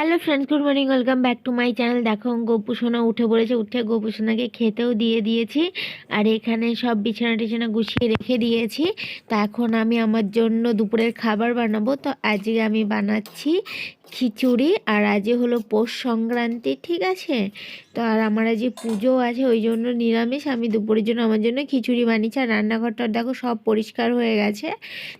Hello friends good morning welcome back to my channel দেখো গোপু সোনা উঠে পড়েছে। উঠে গোপু সোনাকে খেতেও দিয়ে দিয়েছি। আর এখানে সব বিছানা টিছানা গুছিয়ে রেখে দিয়েছি। তো এখন আমি আমার জন্য দুপুরের খাবার বানাবো। তো আজকে আমি বানাচ্ছি খিচুড়ি। আর আজকে হলো পৌষ সংক্রান্তি, ঠিক আছে? তো আর আমার আজকে পুজো আছে, ওই জন্য নিরামিষ। আমি দুপুরের জন্য, আমার জন্য খিচুড়ি বানিয়েছি। আর রান্নাঘরটা দেখো সব পরিষ্কার হয়ে গেছে।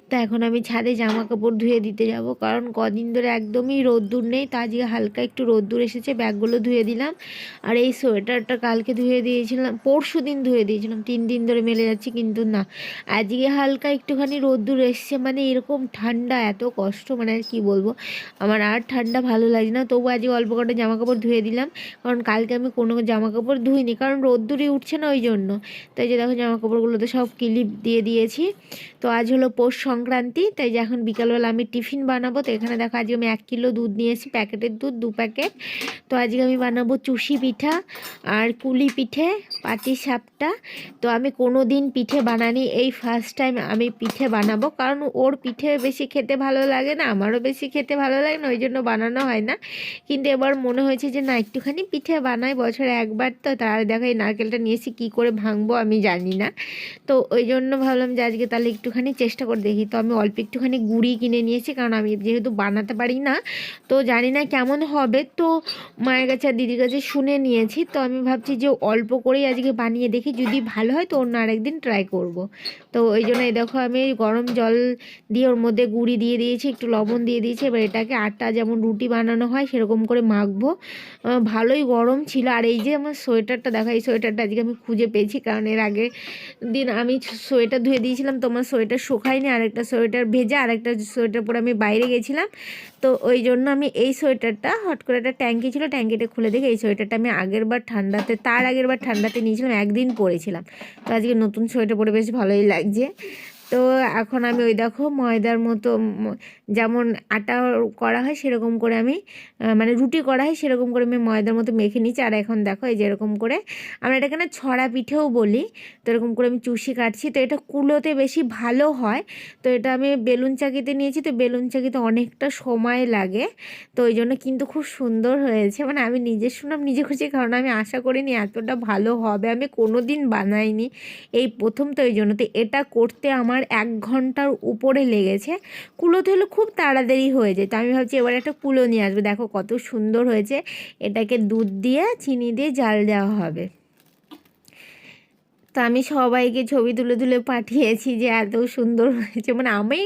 তো এখন আমি ছাদে জামা কাপড় ধুয়ে দিতে যাব। কারণ কদিন ধরে একদমই রোদ্দুর নেই, তা আজকে হালকা একটু রোদ্দুর এসেছে, ব্যাগগুলো ধুয়ে দিলাম। আর এই সোয়েটারটা কালকে ধুয়ে দিয়েছিলাম, পরশু দিন ধুয়ে দিয়েছিলাম। তিন দিন ধরে মেলে যাচ্ছে, কিন্তু না। আজকে হালকা একটুখানি রোদ্দুর এসছে মানে এরকম ঠান্ডা, এত কষ্ট মানে আর কি বলব। আমার আর ঠান্ডা ভালো লাগে না, তবু আজকে অল্প কটা জামা কাপড় ধুয়ে দিলাম। কারণ কালকে আমি কোনো জামা কাপড় ধুইনি, কারণ রোদ্দুরই উঠছে না ওই জন্য। তাই যে দেখো জামা কাপড়গুলোতে সব ক্লিপ দিয়ে দিয়েছি। তো আজ হলো পৌষ সংক্রান্তি, তাই যে এখন বিকালবেলা আমি টিফিন বানাবো। তো এখানে দেখো আজকে আমি এক কিলো দুধ নিয়েছি, প্যাকেটের দুধ, দু প্যাকেট। তো আজকে আমি বানাবো চুষি পিঠা আর কুলি পিঠে, পাটি সাপটা। তো আমি কোনো দিন পিঠে বানানি, এই ফার্স্ট টাইম আমি পিঠে বানাবো। কারণ ওর পিঠে বেশি খেতে ভালো লাগে না, আমারও বেশি খেতে ভালো লাগে না, ওই জন্য বানানো হয় না। কিন্তু এবার মনে হয়েছে যে না, একটুখানি পিঠে বানাই বছরে একবার তো তার দেখো এই নারকেলটা নিয়েছি, কী করে ভাঙবো আমি জানি না। তো ওই জন্য ভাবলাম যে আজকে তাহলে একটুখানি চেষ্টা করে দেখি। তো আমি অল্প একটুখানি গুড়ি কিনে নিয়েছি, কারণ আমি যেহেতু বানাতে পারি না, তো জানি না কেমন হবে। তো মায়ের কাছে আর দিদির কাছে শুনে নিয়েছি, তো আমি ভাবছি যে অল্প করেই আজকে বানিয়ে দেখি, যদি ভালো হয় তো অন্য আরেকদিন ট্রাই করব। তো ওই জন্য দেখো আমি গরম জল দিয়ে ওর মধ্যে গুঁড়ি দিয়ে দিয়েছি, একটু লবণ দিয়ে দিয়েছি, এবার এটাকে আটা যেমন রুটি বানানো হয় সেরকম করে মাখবো। ভালোই গরম ছিল। আর এই যে আমার সোয়েটারটা দেখা, এই সোয়েটারটা আজকে আমি খুঁজে পেয়েছি, কারণ এর আগে দিন আমি সোয়েটার ধুয়ে দিয়েছিলাম, তোমার সোয়েটার শুকায়নি, আরেকটা সোয়েটার ভেজা, আরেকটা সোয়েটার পরে আমি বাইরে গেছিলাম। তো ওই জন্য আমি এই সোয়েটারটা, হট করে একটা ট্যাঙ্কি ছিল, ট্যাঙ্কিটা খুলে দেখে এই সোয়েটারটা আমি আগের বার ঠান্ডাতে, তার আগের বার ঠান্ডাতে নিয়েছিলাম, একদিন পরেছিলাম। তো আজকে নতুন সোয়েটার পরে বেশ ভালোই লাগছে। তো এখন আমি ওই দেখো ময়দার মতো যেমন আটা করা হয় সেরকম করে আমি মানে রুটি করা হয় সেরকম করে আমি ময়দার মতো মেখে নিচ্ছি আর এখন দেখো এই যেরকম করে আমরা এটাকে না ছড়া পিঠেও বলি, তো এরকম করে আমি চুষি কাটছি। তো এটা কুলোতে বেশি ভালো হয়। তো এটা আমি বেলুন চাকিতে নিয়েছি, তো বেলুন চাকিতে অনেকটা সময় লাগে। তো ওই জন্য কিন্তু খুব সুন্দর হয়েছে। মানে আমি নিজের শুনাম নিজে খুশি, কারণ আমি আশা করিনি এতটা ভালো হবে। আমি কোনো দিন বানাইনি এই প্রথম, তো ওই জন্য। তো এটা করতে আমার এক ঘণ্টার উপরে লেগেছে। কুলোতে হলে খুব তাড়াতাড়ি হয়ে যায় তো আমি ভাবছি এবার একটা কুলো নিয়ে আসব। দেখো কত সুন্দর হয়েছে। এটাকে দুধ দিয়ে, চিনি দিয়ে জাল দেওয়া হবে। তো আমি সবাইকে ছবি তুলে তুলে পাঠিয়েছি যে এত সুন্দর হয়েছে। মানে আমি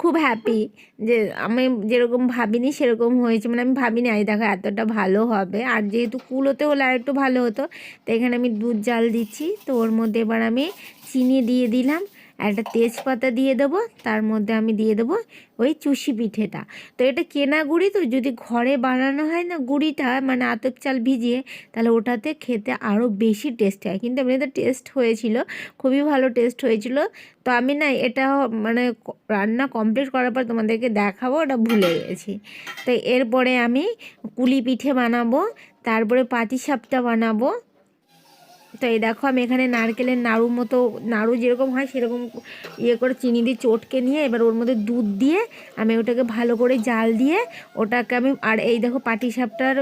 খুব হ্যাপি যে আমি যেরকম ভাবিনি সেরকম হয়েছে। মানে আমি ভাবিনি আজ দেখো এতটা ভালো হবে। আর যেহেতু কুলোতে হলে আর একটু ভালো হতো, তো এখানে আমি দুধ জাল দিচ্ছি। তো ওর মধ্যে এবার আমি চিনি দিয়ে দিলাম। একটা তেজপাতা দিয়ে দেবো, তার মধ্যে আমি দিয়ে দেবো ওই চুষি পিঠেটা। তো এটা কেনা গুড়ি তো, যদি ঘরে বানানো হয় না গুড়িটা মানে আতপ চাল ভিজিয়ে, তাহলে ওটাতে খেতে আরও বেশি টেস্ট হয়। কিন্তু এমনিতে টেস্ট হয়েছিল, খুবই ভালো টেস্ট হয়েছিল। তো আমি না এটা মানে রান্না কমপ্লিট করার পর তোমাদেরকে দেখাবো, ওটা ভুলে গেছি। তো এরপরে আমি কুলি পিঠে বানাবো, তারপরে পাটিসাপটা বানাবো তো এই দেখো আমি এখানে নারকেলের নাড়ু মতো, নাড়ু যেরকম হয় সেরকম ইয়ে করে চিনি দিয়ে চটকে নিয়ে এবার ওর মধ্যে দুধ দিয়ে আমি ওটাকে ভালো করে জাল দিয়ে ওটাকে আমি, আর এই দেখো পাটি সাপটার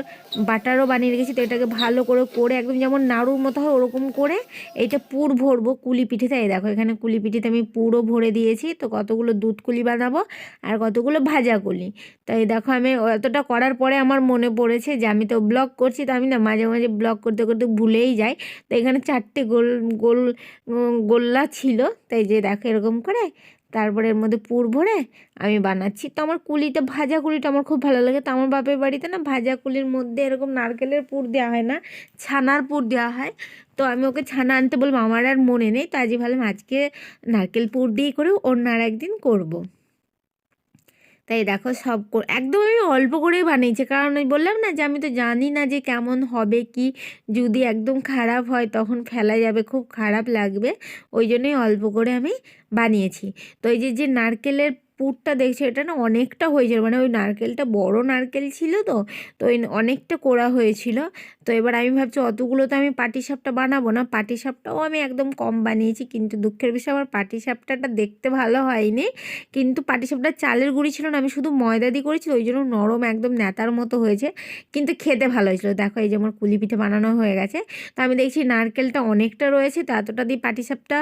বাটারও বানিয়ে রেখেছি, তো এটাকে ভালো করে করে একদম যেমন নাড়ুর মতো হয় ওরকম করে এইটা পুর ভরবো কুলি পিঠেতে। এই দেখো এখানে কুলি পিঠেতে আমি পুরো ভরে দিয়েছি, তো কতগুলো দুধ কুলি বানাবো আর কতগুলো ভাজা কুলি। তো এই দেখো আমি এতটা করার পরে আমার মনে পড়েছে যে আমি তো ব্লগ করছি, তো আমি না মাঝে মাঝে ব্লগ করতে করতে ভুলেই যাই। তো এখানে চারটে গোল গোল গোল্লা ছিল। তাই যে দেখো এরকম করে, তারপরে এর মধ্যে পুর ভরে আমি বানাচ্ছি। তো আমার কুলিটা ভাজা কুলিটা আমার খুব ভালো লাগে। তো আমার বাপের বাড়িতে না ভাজা কুলির মধ্যে এরকম নারকেলের পুর দেওয়া হয় না, ছানার পুর দেওয়া হয়। তো আমি ওকে ছানা আনতে বলব, আমার আর মনে নেই। তো আজই ভাবলাম আজকে নারকেল পুর দিয়েই করে, অন্য আর একদিন করব। তাই দেখো সব একদম আমি অল্প করেই বানিয়েছি। কারণ আমি বললাম না যে, আমি তো জানি না যে কেমন হবে, কি যদি একদম খারাপ হয় তখন ফেলা যাবে, খুব খারাপ লাগবে। ওই জন্যই অল্প করে আমি বানিয়েছি। তো এই যে যে নারকেলের পুরটা দেখছি, এটা না অনেকটা হয়েছিল মানে ওই নারকেলটা বড় নারকেল ছিল তো তো অনেকটা কোড়া হয়েছিল। তো এবার আমি ভাবছি অতগুলো তো আমি পাটিসাপটা বানাবো না। পাটিসাপটাও আমি একদম কম বানিয়েছি, কিন্তু দুঃখের বিষয় আমার পাটিসাপটাটা দেখতে ভালো হয়নি। কিন্তু পাটিসাপটা চালের গুঁড়ি ছিল না, আমি শুধু ময়দা দিয়ে করেছি ওই জন্য নরম একদম নেতার মতো হয়েছে। কিন্তু খেতে ভালো হয়েছিল। দেখো এই যে আমার কুলি পিঠে বানানো হয়ে গেছে। তো আমি দেখছি নারকেলটা অনেকটা রয়েছে, তো এতটা দিয়ে পাটিসাপটা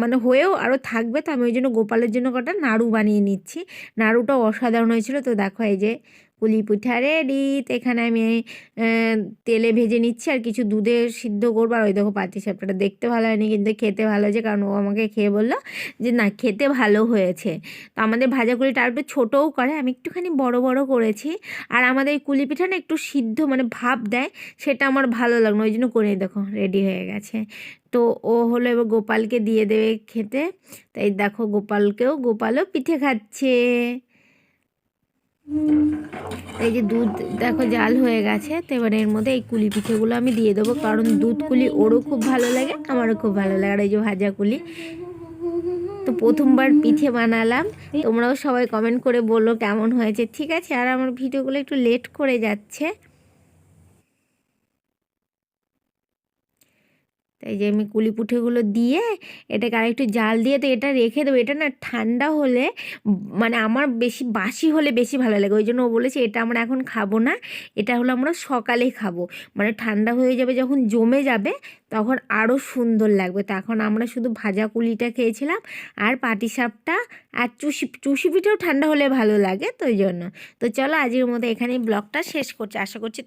মানে হয়েও আরও থাকবে, তো আমি ওই জন্য গোপালের জন্য কটা নাড়ু বানিয়ে নিচ্ছি। নাড়ুটাও অসাধারণ হয়েছিল। তো দেখো এই যে পুলি পিঠা রেডি এখানে আমি তেলে ভেজে নিচ্ছি আর কিছু দুধে সিদ্ধ করব। আর ওই দেখো পাটিসাপটাটা দেখতে ভালো হয়নি, কিন্তু খেতে ভালো হয়েছে, কারণ ও আমাকে খেয়ে বলল যে, না, খেতে ভালো হয়েছে। তো আমাদের ভাজা কুলিটা আর একটু ছোটোও করে, আমি একটুখানি বড় বড় করেছি। আর আমাদের এই কুলি পিঠা না একটু সিদ্ধ মানে ভাব দেয়, সেটা আমার ভালো লাগল ওই জন্য করে দেখো রেডি হয়ে গেছে। তো ও হলো এবার গোপালকে দিয়ে দেবে খেতে। তাই দেখো গোপালকেও, গোপালও পিঠে খাচ্ছে। এই যে দুধ দেখো জাল হয়ে গেছে, তো এবার এর মধ্যে এই কুলি পিঠেগুলো আমি দিয়ে দেবো, কারণ দুধ কুলি ওরও খুব ভালো লাগে, আমারও খুব ভালো লাগে। আর এই যে ভাজা কুলি, তো প্রথমবার পিঠে বানালাম। তোমরাও সবাই কমেন্ট করে বলো কেমন হয়েছে, ঠিক আছে? আর আমার ভিডিওগুলো একটু লেট করে যাচ্ছে। তাই যে আমি কুলি পুঠেগুলো দিয়ে এটাকে আরেকটু জাল দিয়ে তো এটা রেখে দেবো। এটা না ঠান্ডা হলে মানে আমার বেশি বাসি হলে বেশি ভালো লাগে। ওই জন্য ও বলেছে, এটা আমরা এখন খাব না, এটা হলো আমরা সকালে খাব। মানে ঠান্ডা হয়ে যাবে যখন জমে যাবে, তখন আরও সুন্দর লাগবে। তো এখন আমরা শুধু ভাজা কুলিটা খেয়েছিলাম আর পাটিসাপটা আর চুষি চুষি পিঠেও ঠান্ডা হলে ভালো লাগে, তো ওই জন্য। তো চলো আজকের মতো এখানেই ব্লগটা শেষ করছি। আশা করছি তোমার